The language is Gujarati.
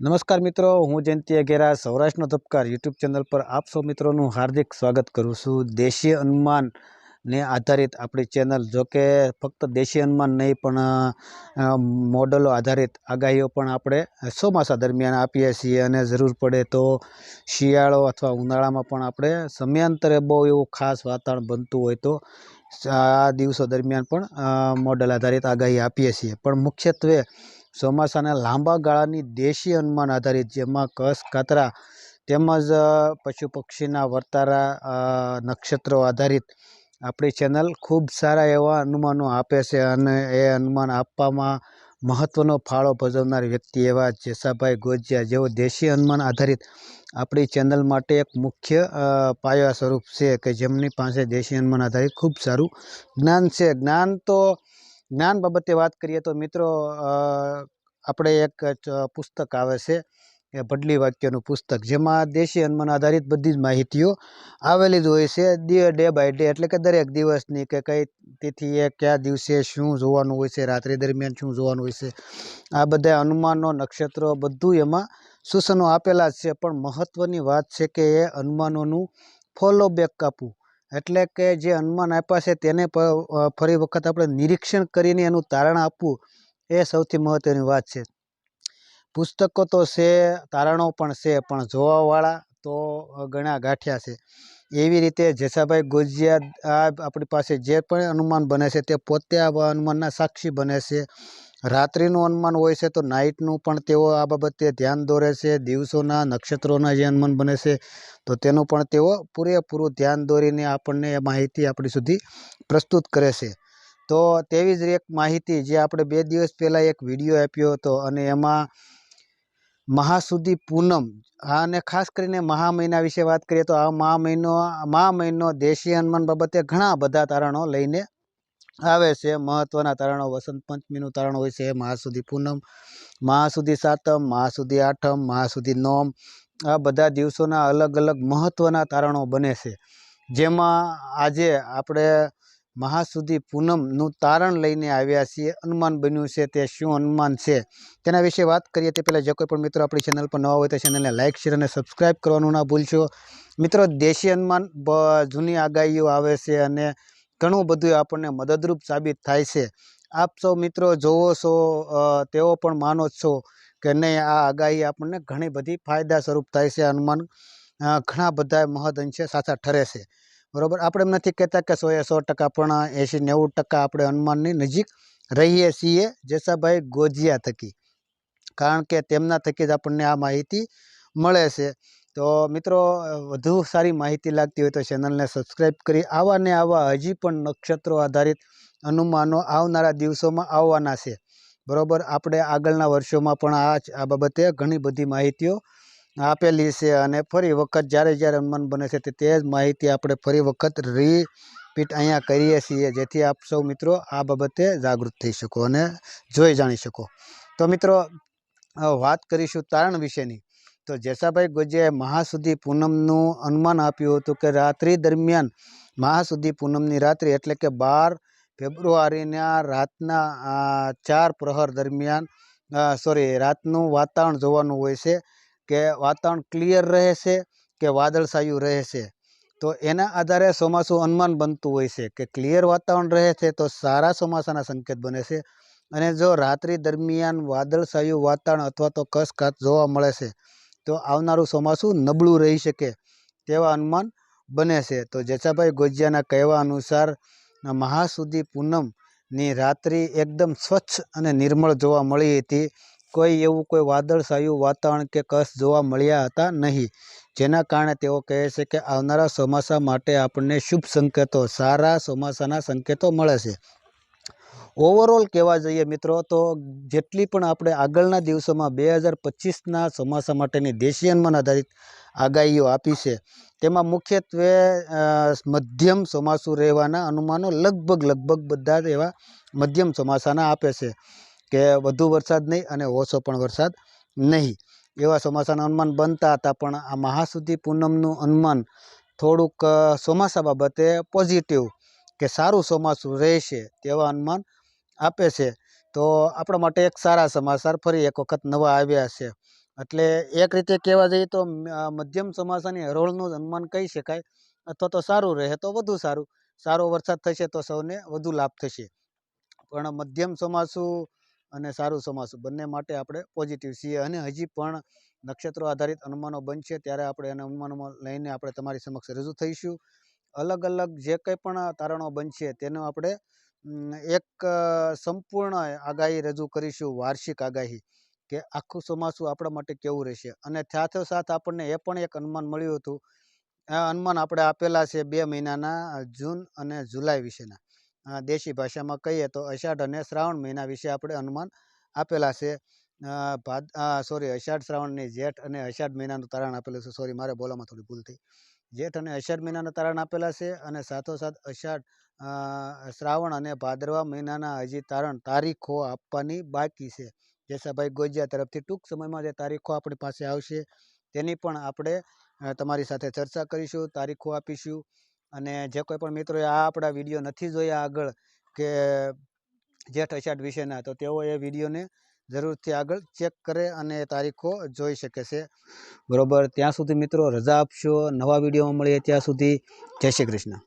નમસ્કાર મિત્રો, હું જયંતિ અઘેરા, સૌરાષ્ટ્રનો ધબકાર યુટ્યુબ ચેનલ પર આપ સૌ મિત્રોનું હાર્દિક સ્વાગત કરું છું. દેશી અનુમાન ને આધારિત આપણી ચેનલ, જો કે ફક્ત દેશી અનુમાન નહીં, પણ મોડલો આધારિત આગાહીઓ પણ આપણે ચોમાસા દરમિયાન આપીએ છીએ. અને જરૂર પડે તો શિયાળો અથવા ઉનાળામાં પણ આપણે સમયાંતરે બહુ એવું ખાસ વાતાવરણ બનતું હોય તો આ દિવસો દરમિયાન પણ મોડલ આધારિત આગાહી આપીએ છીએ. પણ મુખ્યત્વે ચોમાસાના લાંબા ગાળાની દેશી અનુમાન આધારિત જેમાં કસ કાતરા તેમજ પશુ પક્ષીના વર્તારા નક્ષત્રો આધારિત આપણી ચેનલ ખૂબ સારા એવા અનુમાનો આપે છે અને એ અનુમાન આપવામાં મહત્ત્વનો ફાળો ભજવનાર વ્યક્તિ એવા જેસાભાઈ ગોજિયા જેઓ દેશી અનુમાન આધારિત આપણી ચેનલ માટે એક મુખ્ય પાયા સ્વરૂપ છે કે જેમની પાસે દેશી અનુમાન આધારિત ખૂબ સારું જ્ઞાન છે. જ્ઞાન તો જ્ઞાન બાબતે વાત કરીએ તો મિત્રો આપણે એક પુસ્તક આવે છે, એ ભડલી વાક્યનું પુસ્તક, જેમાં દેશી હનુમાન આધારિત બધી જ માહિતીઓ આવેલી જ હોય છે, ડે બાય ડે, એટલે કે દરેક દિવસની કે કઈ તિથિએ કયા દિવસે શું જોવાનું હોય છે, રાત્રિ દરમિયાન શું જોવાનું હોય છે, આ બધા હનુમાનો નક્ષત્રો બધું એમાં સૂચનો આપેલા જ છે, પણ મહત્ત્વની વાત છે કે એ હનુમાનોનું ફોલો બેક આપવું. એટલે કે જે અનુમાન આપ્યા છે તેને ફરી વખત આપણે નિરીક્ષણ કરીને એનું તારણ આપવું એ સૌથી મહત્ત્વની વાત છે. પુસ્તકો તો છે, તારણો પણ છે, પણ જોવાવાળા તો ઘણા ગાંઠ્યા છે. એવી રીતે જેસાભાઈ ગોજિયા આપણી પાસે જે પણ અનુમાન બને છે તે પોતે આ અનુમાનના સાક્ષી બને છે. રાત્રિનું અનુમાન હોય છે, તો નાઇટનું પણ તેઓ આ બાબતે ધ્યાન દોરે છે, દિવસોના, નક્ષત્રોના જે અનુમાન બને છે, તો તેનું પણ તેઓ પૂરેપૂરું ધ્યાન દોરીને આપણને એ માહિતી આપણી સુધી પ્રસ્તુત કરે છે. તો તેવી જ એક માહિતી જે આપણે બે દિવસ પહેલાં એક વીડિયો આપ્યો હતો, અને એમાં મહાસુદી પૂનમ અને ખાસ કરીને મહા મહિના વિશે વાત કરીએ તો આ મહા મહિનો મહા મહિનો દેશી હનુમાન બાબતે ઘણા બધા તારણો લઈને આવે છે. મહત્ત્વના તારણો, વસંત પંચમીનું તારણ હોય છે. મહાસુદી પૂનમ મહાસુદી સાતમ મહાસુદી આઠમ મહાસુદી નોમ. આ બધા દિવસોના અલગ અલગ મહત્ત્વના તારણો બને છે. જેમાં આજે આપણે મહાસુદી પૂનમનું તારણ લઈને આવ્યા છીએ. અનુમાન બન્યું છે તે શું અનુમાન છે? તેના વિશે વાત કરીએ તે પહેલાં જે કોઈ પણ મિત્રો આપણી ચેનલ પર નવા હોય તો ચેનલને લાઇક શેર અને સબસ્ક્રાઈબ કરવાનું ના ભૂલશો. મિત્રો, દેશી અનુમાન જૂની આગાહીઓ આવે છે અને ઘણું બધું આપણને મદદરૂપ સાબિત થાય છે. આપ સૌ મિત્રો જોવો છો તેઓ પણ માનો છો કે નહીં, આ આગાહી આપણને ઘણી બધી ફાયદા સ્વરૂપ થાય છે અનુમાન ઘણા બધા મહદ અંશે સાચા ઠરે છે. બરાબર? આપણે એમ નથી કહેતા કે સો એ સો ટકા, પણ એંશી નેવું ટકા આપણે અનુમાનની નજીક રહીએ છીએ, જેસાભાઈ ગોજિયા થકી. કારણ કે તેમના થકી જ આપણને આ માહિતી મળે છે. તો મિત્રો વધુ સારી માહિતી લાગતી હોય તો ચેનલને સબસ્ક્રાઈબ કરી આવા ને આવા હજી પણ નક્ષત્રો આધારિત અનુમાનો આવનારા દિવસોમાં આવવાના છે. બરાબર? આપણે આગળના વર્ષોમાં પણ આ આ બાબતે ઘણી બધી માહિતીઓ આપેલી છે અને ફરી વખત જ્યારે જ્યારે અનુમાન બને છે તે જ માહિતી આપણે ફરી વખત રીપીટ અહીંયા કરીએ છીએ. જેથી આપ સૌ મિત્રો આ બાબતે જાગૃત થઈ શકો અને જોઈ જાણી શકો. તો મિત્રો વાત કરીશું તારણ વિશેની. તો જેસાભાઈ ગોજિયાએ મહાસુદ્ધિ પૂનમનું અનુમાન આપ્યું હતું કે રાત્રિ દરમિયાન મહાસુદ્ધિ પૂનમની રાત્રિ એટલે કે બાર ફેબ્રુઆરીના રાતના ચાર પ્રહર દરમિયાન સોરી રાતનું વાતાવરણ જોવાનું હોય છે કે વાતાવરણ ક્લિયર રહે છે કે વાદળછાયું રહે છે તો એના આધારે ચોમાસું અનુમાન બનતું હોય છે કે ક્લિયર વાતાવરણ રહે છે તો સારા ચોમાસાના સંકેત બને છે. અને જો રાત્રિ દરમિયાન વાદળછાયું વાતાવરણ અથવા તો કસકાત જોવા મળે છે તો આવનારું ચોમાસું નબળું રહી શકે તેવા અનુમાન બને છે. તો જેસાભાઈ ગોજિયાના કહેવા અનુસાર મહાસુદી પૂનમની રાત્રિ એકદમ સ્વચ્છ અને નિર્મળ જોવા મળી હતી. કોઈ એવું કોઈ વાદળછાયું વાતાવરણ કે કસ જોવા મળ્યા હતા નહીં. જેના કારણે તેઓ કહે છે કે, આવનારા ચોમાસા માટે આપણને શુભ સંકેતો, સારા ચોમાસાના સંકેતો મળે છે. ઓવરઓલ કહેવા જઈએ મિત્રો, તો જેટલી પણ આપણે આગળના દિવસોમાં બે હજાર પચીસના ચોમાસા માટેની દેશી અનુમાન આધારિત આગાહીઓ આપી છે, તેમાં મુખ્યત્વે મધ્યમ ચોમાસું રહેવાના અનુમાનો લગભગ લગભગ બધા એવા મધ્યમ ચોમાસાના આપે છે, કે વધુ વરસાદ નહીં અને ઓછો પણ વરસાદ નહીં. એવા ચોમાસાના અનુમાન બનતા હતા, પણ આ મહાસુધિ પૂનમનું અનુમાન થોડુંક ચોમાસા બાબતે પોઝિટિવ કે સારું ચોમાસું રહેશે તેવા અનુમાન આપે છે. તો આપણા માટે એક સારા સમાચાર ફરી એક વખત નવા આવ્યા છે. એટલે એક રીતે કહેવા જઈએ તો મધ્યમ ચોમાસાની હરોળનું અનુમાન કહી શકાય અથવા તો સારું રહે તો વધુ સારું. સારો વરસાદ થશે તો સૌને વધુ લાભ થશે. પણ મધ્યમ ચોમાસું અને સારું ચોમાસું બંને માટે આપણે પોઝિટિવ છીએ અને હજી પણ નક્ષત્રો આધારિત અનુમાનો બનશે ત્યારે આપણે એના અનુમાનોમાં લઈને આપણે તમારી સમક્ષ રજૂ થઈશું. અલગ અલગ જે કંઈ પણ તારણો બનશે તેનો આપણે એક સંપૂર્ણ આગાહી રજૂ કરીશું, વાર્ષિક આગાહી, કે આખું ચોમાસું આપણા માટે કેવું રહેશે? અને સાથોસાથ આપણને એ પણ એક અનુમાન મળ્યું હતું, આ અનુમાન આપણે આપેલા છે બે મહિનાના જૂન અને જુલાઈ વિશેના. દેશી ભાષામાં કહીએ તો અષાઢ અને શ્રાવણ મહિના વિશે આપણે અનુમાન આપેલા છે. ભાદ સોરી અષાઢ શ્રાવણની જેઠ અને અષાઢ મહિનાનું તારણ આપેલું છે. સોરી મારે બોલવામાં થોડી ભૂલ થઈ. જેઠ અને અષાઢ મહિનાના તારણ આપેલા છે અને સાથોસાથ અષાઢ શ્રાવણ અને ભાદરવા મહિનાના હજી તારણ તારીખો આપવાની બાકી છે. જેસાભાઈ ગોજિયા તરફથી ટૂંક સમયમાં જે તારીખો આપણી પાસે આવશે તેની પણ આપણે તમારી સાથે ચર્ચા કરીશું, તારીખો આપીશું. અને જે કોઈ પણ મિત્રોએ આ આપણા વીડિયો નથી જોયા આગળ કે જેઠ અષાઢ વિશેના, તો તેઓ એ વિડીયોને જરૂરથી આગળ ચેક કરે અને તારીખો જોઈ શકે છે. બરોબર, ત્યાં સુધી મિત્રો રજા આપશો, નવા વિડીયોમાં મળીએ ત્યાં સુધી. જય શ્રી કૃષ્ણ.